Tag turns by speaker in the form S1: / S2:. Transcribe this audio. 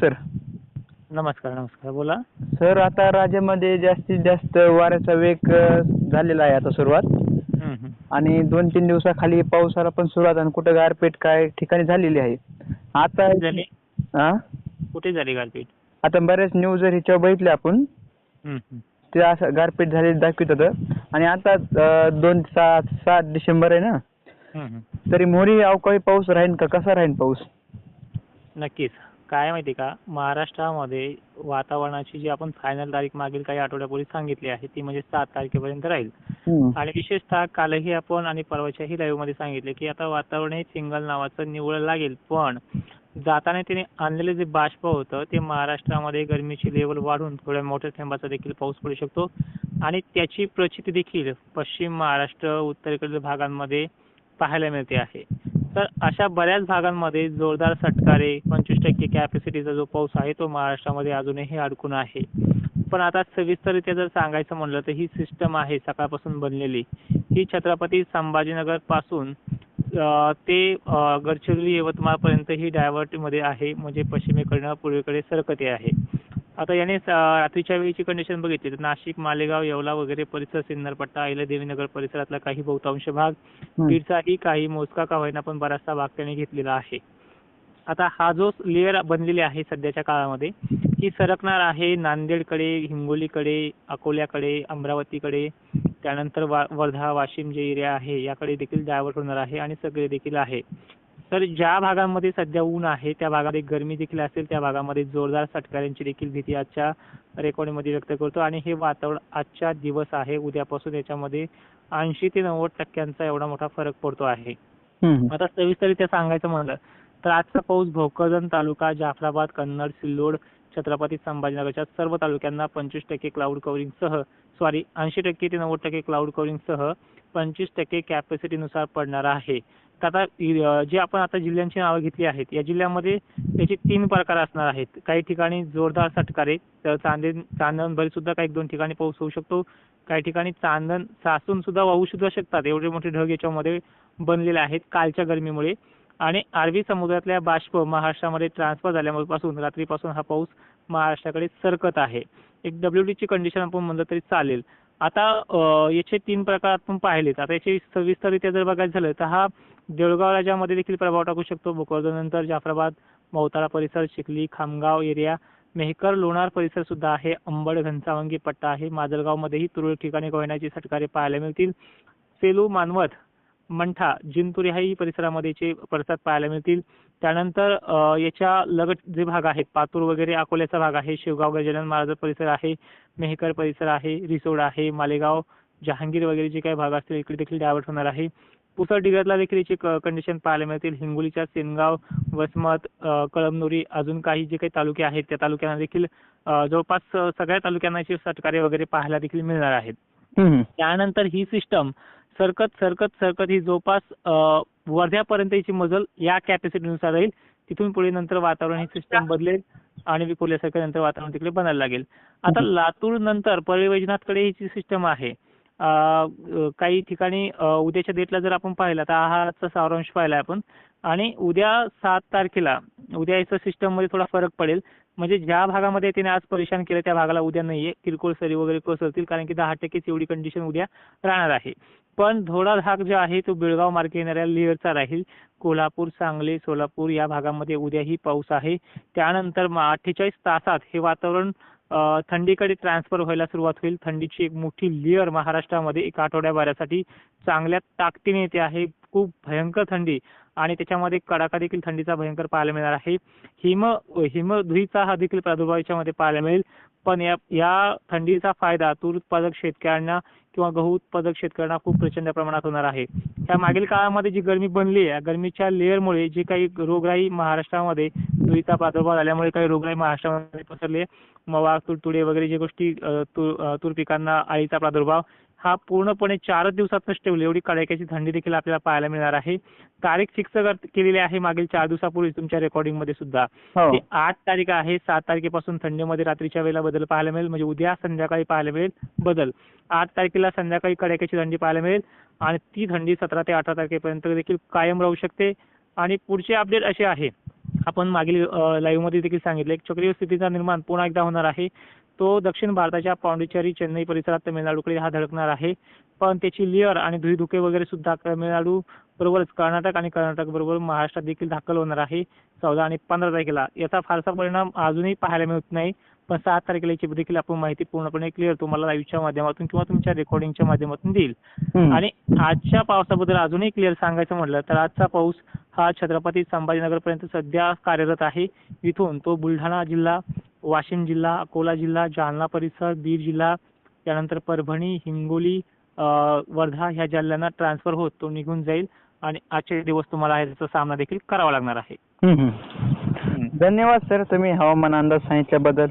S1: Sir.
S2: नमस्कार नमस्कार. बोला.
S1: सर आता राज्यामध्ये जास्तीत जास्त वाऱ्याचा वेग अ, झालेला आहे आता सुरुवात.
S2: हम्म, हम्म.
S1: आणि दोन तीन दिवसाखाली पावसाला पण सुरुवात आणि कुठं गारपीट काय ठिकाणी झालेली आहे. आता
S2: कुठे झाली?
S1: हा
S2: कुठे झाली गारपीट?
S1: आता बऱ्याच न्यूज ह्याच्यावर बघितले आपण.
S2: हम्म, हम्म.
S1: ते असं गारपीट झालेली दाखवत होतं आणि आता अ, दोन सात सात डिसेंबर आहे ना?
S2: हम्म, हम्म.
S1: तरी मोरी अवकाळी पाऊस राहील का? कसा राहील पाऊस?
S2: नक्कीच. काय माहिती का? महाराष्ट्रामध्ये वातावरणाची जी आपण फायनल तारीख मागील काही आठवड्यापूर्वी सांगितली आहे ती म्हणजे सात तारखेपर्यंत राहील. आणि विशेषतः कालही आपण आणि परवाच्याही लाईव्हमध्ये सांगितले की आता वातावरण हे सिंगल नावाचं निवळ लागेल. पण जाताना त्याने आणलेलं जे बाष्प होतं ते महाराष्ट्रामध्ये गरमीची लेवल वाढून थोड्या मोठ्या थेंबाचा देखील पाऊस पडू शकतो. आणि त्याची प्रचिती देखील पश्चिम महाराष्ट्र उत्तरेकडील भागांमध्ये पाहायला मिळते आहे. तर अशा बऱ्याच भागांमध्ये जोरदार सटकारे पंचवीस टक्के कॅपॅसिटीचा जो पाऊस आहे तो महाराष्ट्रामध्ये अजूनही अडकून आहे. पण आता सविस्तररित्या जर सांगायचं म्हणलं तर ही सिस्टम आहे सकाळपासून बनलेली. ही छत्रपती संभाजीनगरपासून ते गडचिरोली यवतमाळ पर्यंत ही डायव्हर्टमध्ये आहे. म्हणजे पश्चिमेकडनं पूर्वेकडे सरकते आहे. आता याने रात्रीच्या वेळीची कंडिशन बघितली तर नाशिक मालेगाव येवला वगैरे परिसर सिन्नरपट्टा अहिल्यादेवीनगर परिसरातला काही बहुतांश भाग. बीडचाही काही मोजका का होईना पण बराचसा भाग त्याने घेतलेला आहे आता हा जो लेअर बनलेली आहे सध्याच्या काळामध्ये ही सरकणार आहे नांदेडकडे हिंगोलीकडे अकोल्याकडे अमरावतीकडे त्यानंतर वर्धा वाशिम जे एरिया आहे याकडे देखील डायव्हर्ट होणार आहे आणि सगळे देखील आहे तर ज्या भागांमध्ये सध्या ऊन आहे त्या भागामध्ये गरमी देखील असेल त्या भागामध्ये जोरदार सटकाऱ्यांची देखील भीती आजच्या रेकॉर्डिंगमध्ये व्यक्त करतो. आणि हे वातावरण आजच्या दिवस आहे उद्यापासून याच्यामध्ये ऐंशी ते नव्वद टक्क्यांचा एवढा मोठा फरक पडतो आहे. आता सविस्तरित्या सांगायचं म्हणलं तर आजचा पाऊस भोकरदन तालुका जाफराबाद कन्नड सिल्लोड छत्रपती संभाजीनगरच्या सर्व तालुक्यांना पंचवीस टक्के क्लाउड कव्हरिंग सह सॉरी ऐंशी टक्के ते नव्वद टक्के क्लाउड कव्हरिंग सह पंचवीस टक्के कॅपॅसिटीनुसार पडणार आहे. आता जे आपण आता जिल्ह्यांची नावं घेतली आहेत या जिल्ह्यामध्ये त्याचे तीन प्रकार असणार आहेत. काही ठिकाणी जोरदार सटकारे तर चांदण चांदणभरी सुद्धा काही दोन ठिकाणी पाऊस होऊ शकतो. काही ठिकाणी चांदण सासून सुद्धा वाहू सुद्धा शकतात. एवढे मोठे ढग याच्यामध्ये बनलेले आहेत कालच्या गरमीमुळे. आणि अरबी समुद्रातल्या बाष्प महाराष्ट्रामध्ये ट्रान्सफर झाल्यापासून रात्रीपासून हा पाऊस महाराष्ट्राकडे सरकत आहे. एक डब्ल्यू ची कंडिशन आपण म्हणलं तरी चालेल. आता याचे तीन प्रकार आपण पाहिलेत. आता याचे सविस्तररित्या जर बघायचं झालं तर हा देऊळगाव राज्यामध्ये देखील प्रभाव टाकू शकतो. भोकरदनंतर जाफराबाद मौताळा परिसर चिखली खामगाव एरिया मेहकर लोणार परिसर सुद्धा आहे. अंबड घनसावंगी पट्टा आहे. माजलगावमध्येही तुरळक ठिकाणी कोयनाची सटकारे पाहायला मिळतील. सेलू मानवत मंठा जिंतूर ह्याही परिसरामध्ये याचे परिसरात पाहायला मिळतील. त्यानंतर याच्या लगत जे भाग आहेत पातूर वगैरे अकोल्याचा भाग आहे शिवगाव गजानन महाराज परिसर आहे मेहकर परिसर आहे रिसोड आहे मालेगाव जहांगीर वगैरे जे काही भाग असतील इकडे देखील डायव्हर्ट होणार आहे. पुसद डिग्रजला देखील याची कंडिशन पाहायला मिळतील. हिंगोलीच्या सेनगाव वसमत कळमनुरी अजून काही जे काही तालुके आहेत त्या तालुक्यांना देखील जवळपास सगळ्या तालुक्यांना सटकारे वगैरे पाहायला देखील मिळणार आहेत. त्यानंतर ही सिस्टम सरकत सरकत सरकत ही जवळपास वर्ध्यापर्यंत हिची मजल या कॅपॅसिटीनुसार राहील. तिथून पुढे नंतर वातावरण ही सिस्टम बदलेल आणि विखुरल्यासारखं नंतर वातावरण तिकडे बनायला लागेल. आता लातूर नंतर परळी वैजनाथकडे ही जी सिस्टम आहे. अं, काही ठिकाणी उद्याच्या डेटला जर आपण पाहिलं तर आहाराचा सारांश पाहिला आपण. आणि उद्या सात तारखेला उद्या याचं सिस्टममध्ये थोडा फरक पडेल. म्हणजे ज्या भागामध्ये त्याने आज परेशान केलं त्या भागाला उद्या नाहीये. किरकोळ सरी वगैरे कोसळतील कारण की दहा टक्केच एवढी कंडिशन उद्या राहणार आहे. पण थोडा भाग जो आहे तो बेळगाव मार्गे येणाऱ्या लेअरचा राहील. कोल्हापूर सांगली सोलापूर या भागामध्ये उद्याही पाऊस आहे. त्यानंतर अठ्ठेचाळीस तासात हे वातावरण थंडीकडे ट्रान्सफर व्हायला सुरुवात होईल. थंडीची एक मोठी लेअर महाराष्ट्रामध्ये एक आठवड्याभरासाठी चांगल्या ताकदीने येते आहे. खूप भयंकर थंडी आणि त्याच्यामध्ये कडाका देखील थंडीचा भयंकर पाहायला मिळणार आहे. हिम हिमधुईचा हा देखील प्रादुर्भाव याच्यामध्ये पाहायला मिळेल. पण या या थंडीचा फायदा तूर उत्पादक शेतकऱ्यांना किंवा गहू उत्पादक शेतकऱ्यांना खूप प्रचंड प्रमाणात होणार आहे. त्या मागील काळामध्ये जी गरमी बनली आहे या गरमीच्या लेअरमुळे जी काही रोगराई महाराष्ट्रामध्ये धुळीचा प्रादुर्भाव झाल्यामुळे काही रोगराई महाराष्ट्रामध्ये पसरली मवा तुडतुडे वगैरे जे गोष्टी तूर पिकांना अळीचा प्रादुर्भाव हा पूर्णपणे चारच दिवसात नष्ट होईल एवढी कडाक्याची थंडी देखील आपल्याला पाहायला मिळणार आहे. तारीख फिक्स केलेली आहे मागील चार दिवसापूर्वी तुमच्या रेकॉर्डिंगमध्ये सुद्धा.
S1: हो.
S2: ती आठ तारीख आहे. सात तारखेपासून थंडीमध्ये रात्रीच्या वेळेला बदल पाहायला मिळेल. म्हणजे उद्या संध्याकाळी पाहायला मिळेल बदल. आठ तारखेला संध्याकाळी कडाक्याची थंडी पाहायला मिळेल. आणि ती थंडी सतरा ते अठरा तारखेपर्यंत देखील कायम राहू शकते. आणि पुढचे अपडेट असे आहे. आपण मागील लाईव्हमध्ये देखील सांगितले. एक चक्रीय स्थितीचा निर्माण पुन्हा एकदा होणार आहे. तो दक्षिण भारताच्या पांडिचेरी चेन्नई परिसरात तमिळनाडूकडे हा धडकणार आहे. पण त्याची लेअर आणि धुळी वगैरे सुद्धा तमिळनाडू बरोबरच कर्नाटक आणि कर्नाटक बरोबर महाराष्ट्रात देखील दाखल होणार आहे. चौदा आणि पंधरा तारखेला. याचा फारसा परिणाम अजूनही पाहायला मिळत नाही. पण सात तारखेला याची देखील आपण माहिती पूर्णपणे क्लिअर तुम्हाला लाईव्हच्या माध्यमातून किंवा तुमच्या रेकॉर्डिंगच्या माध्यमातून देईल. आणि आजच्या पावसाबद्दल अजूनही क्लिअर सांगायचं म्हटलं तर आजचा पाऊस हा छत्रपती संभाजीनगर पर्यंत सध्या कार्यरत आहे. इथून तो बुलढाणा जिल्हा वाशिम जिल्हा अकोला जिल्हा जालना परिसर बीड जिल्हा त्यानंतर परभणी हिंगोली वर्धा ह्या जिल्ह्यांना ट्रान्सफर होत तो निघून जाईल आणि आजचे दिवस तुम्हाला याचा सामना देखील करावा लागणार आहे.
S1: धन्यवाद सर. तुम्ही हवामान अंदाज सांगितल्याबद्दल.